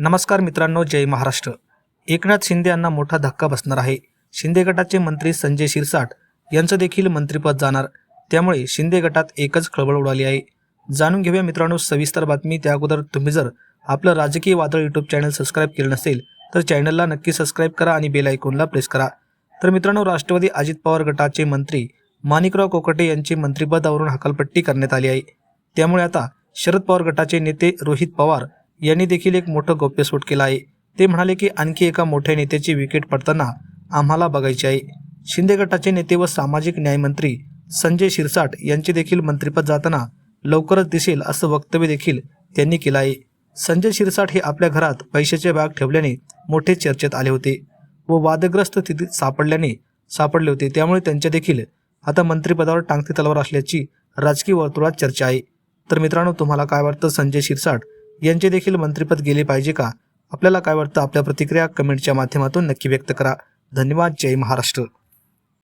नमस्कार मित्रांनो जय महाराष्ट्र. एकनाथ शिंदे यांना मोठा धक्का बसणार आहे. शिंदे गटाचे मंत्री संजय शिरसाट यांचं देखील मंत्रिपद जाणार. त्यामुळे शिंदे गटात एकच खळबळ उडाली आहे. जाणून घेऊया मित्रांनो सविस्तर बातमी. त्या अगोदर तुम्ही जर आपलं राजकीय वादळ यूट्यूब चॅनल सबस्क्राईब केलं नसेल तर चॅनलला नक्की सबस्क्राईब करा आणि बेल आयकॉनला प्रेस करा. तर मित्रांनो राष्ट्रवादी अजित पवार गटाचे मंत्री माणिकराव कोकटे यांची मंत्रिपदावरून हकालपट्टी करण्यात आली आहे. त्यामुळे आता शरद पवार गटाचे नेते रोहित पवार यांनी देखील एक मोठं गौप्यस्फोट केला आहे. ते म्हणाले की आणखी एका मोठ्या नेत्याची विकेट पडताना आम्हाला बघायची आहे. शिंदे गटाचे नेते व सामाजिक न्यायमंत्री संजय शिरसाट यांचे देखील मंत्रिपद जाताना लवकरच दिसेल असं वक्तव्य देखील त्यांनी केलं आहे. संजय शिरसाट हे आपल्या घरात पैशाचे बॅग ठेवल्याने मोठे चर्चेत आले होते व वादग्रस्त स्थितीत सापडल्याने सापडले होते. त्यामुळे त्यांच्या देखील आता मंत्रिपदावर टांगती तलवार असल्याची राजकीय वर्तुळात चर्चा आहे. तर मित्रांनो तुम्हाला काय वाटतं? संजय शिरसाट यांचे देखील मंत्रिपद गेले पाहिजे का? आपल्याला काय वाटतं? आपल्या प्रतिक्रिया कमेंटच्या माध्यमातून नक्की व्यक्त करा. धन्यवाद. जय महाराष्ट्र.